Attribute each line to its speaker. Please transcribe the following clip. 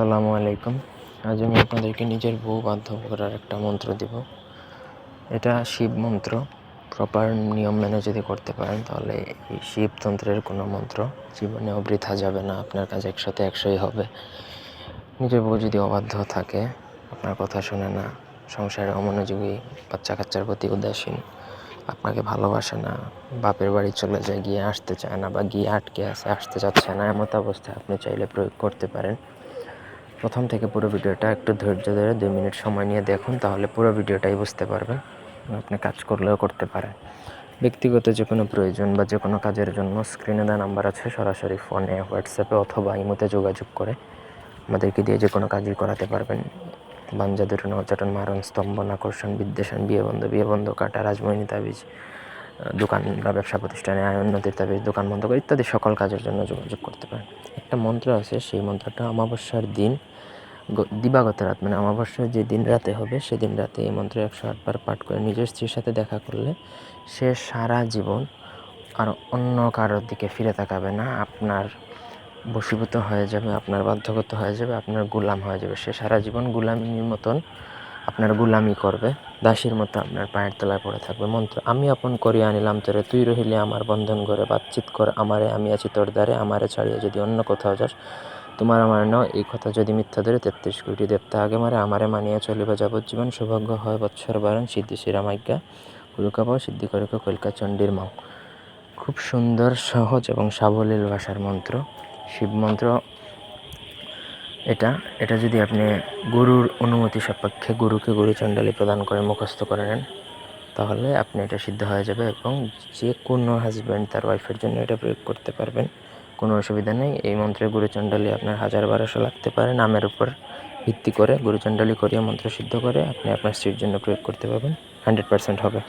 Speaker 1: আসসালামু আলাইকুম। আজ আমি আপনাদেরকে নিজের বউ বাধ্য করার একটা মন্ত্র দিব। এটা শিব মন্ত্র। প্রপার নিয়ম মেনে যদি করতে পারেন, তাহলে এই শিবতন্ত্রের কোনো মন্ত্র জীবনে বৃথা যাবে না, আপনার কাছে একসাথে একশোই হবে। নিজের বউ যদি অবাধ্য থাকে, আপনার কথা শুনে না, সংসারে অমনোযোগী বাচ্চা কাচ্চার প্রতি উদাসীন, আপনাকে ভালোবাসে না, বাপের বাড়ি চলে যায়, গিয়ে আসতে চায় না বা গিয়ে আটকে আছে, আসতে চাচ্ছে না, এমত অবস্থায় আপনি চাইলে প্রয়োগ করতে পারেন। প্রথম থেকে পুরো ভিডিওটা একটু ধৈর্য ধরে দুই মিনিট সময় নিয়ে দেখুন, তাহলে পুরো ভিডিওটাই বুঝতে পারবেন। আপনি কাজ করলেও করতে পারেন। ব্যক্তিগত যে কোনো প্রয়োজন বা যে কোনো কাজের জন্য স্ক্রিনে দেওয়া নাম্বার আছে, সরাসরি ফোনে হোয়াটসঅ্যাপে অথবা ইমোতে যোগাযোগ করে আমাদেরকে দিয়ে যে কোনো কাজই করাতে পারবেন। বাঞ্জাদুর নচাটন মারণ স্তম্ভন আকর্ষণ বিদ্বেষণ, বিয়ে বন্ধ বিয়ে বন্ধ, কাটা রাজমহিনী তাবিজ দোকান বা ব্যবসা প্রতিষ্ঠানে আয়, উন্নতির তাবিজ দোকান বন্ধ করে ইত্যাদি সকল কাজের জন্য যোগাযোগ করতে পারেন। একটা মন্ত্র আছে, সেই মন্ত্রটা অমাবস্যার দিন দিবাগত রাত মানে অমাবস্যার যে দিন রাতে হবে, সেদিন রাতে এই মন্ত্র একশো আটবার পাঠ করে নিজের স্ত্রীর সাথে দেখা করলে সে সারা জীবন আর অন্য কারোর দিকে ফিরে তাকাবে না। আপনার বশীভূত হয়ে যাবে, আপনার বাধ্যগত হয়ে যাবে, আপনার গোলাম হয়ে যাবে। সে সারা জীবন গোলামির মতন আপনার গোলামি করবে, দাসীর মতো আপনার পায়ের তলায় পড়ে থাকবে। মন্ত্র, আমি আপন করিয়া আনিলাম তোরে, তুই রহিলে আমার বন্ধন করে বাতচিত কর, আমারে আমি আছি তোর দ্বারে, আমারে ছাড়িয়ে যদি অন্য কোথাও যাস, তোমার আমার ন এই কথা যদি মিথ্যা ধরে তেত্রিশ কোটি দেবতা আগে মারে, আমারে মানিয়া চলিবা যাবজ্জীবন, সৌভাগ্য হয় বৎসর বারণ, সিদ্ধি শ্রীরামাজ্ঞা গুরুকাপাও সিদ্ধি করে কলকা চণ্ডীর মাও। খুব সুন্দর, সহজ এবং সাবলীল ভাষার মন্ত্র, শিব মন্ত্র এটা এটা যদি আপনি গুরুর অনুমতি সাপেক্ষে গুরুকে গুরু চণ্ডালী প্রদান করে মুখস্থ করে নেন, তাহলে আপনি এটা সিদ্ধ হয়ে যাবে এবং যে কোনো হাজব্যান্ড তার ওয়াইফের জন্য এটা প্রয়োগ করতে পারবেন। কোনো অসুবিধা নেই। এই মন্ত্রে গুরুচণ্ডালী আপনার হাজার বারোশো লাগতে পারে। নামের উপর ভিত্তি করে গুরুচণ্ডালী করিয়া মন্ত্র সিদ্ধ করে আপনি আপনার স্ত্রীর জন্য প্রয়োগ করতে পারবেন। হান্ড্রেড পার্সেন্ট হবে।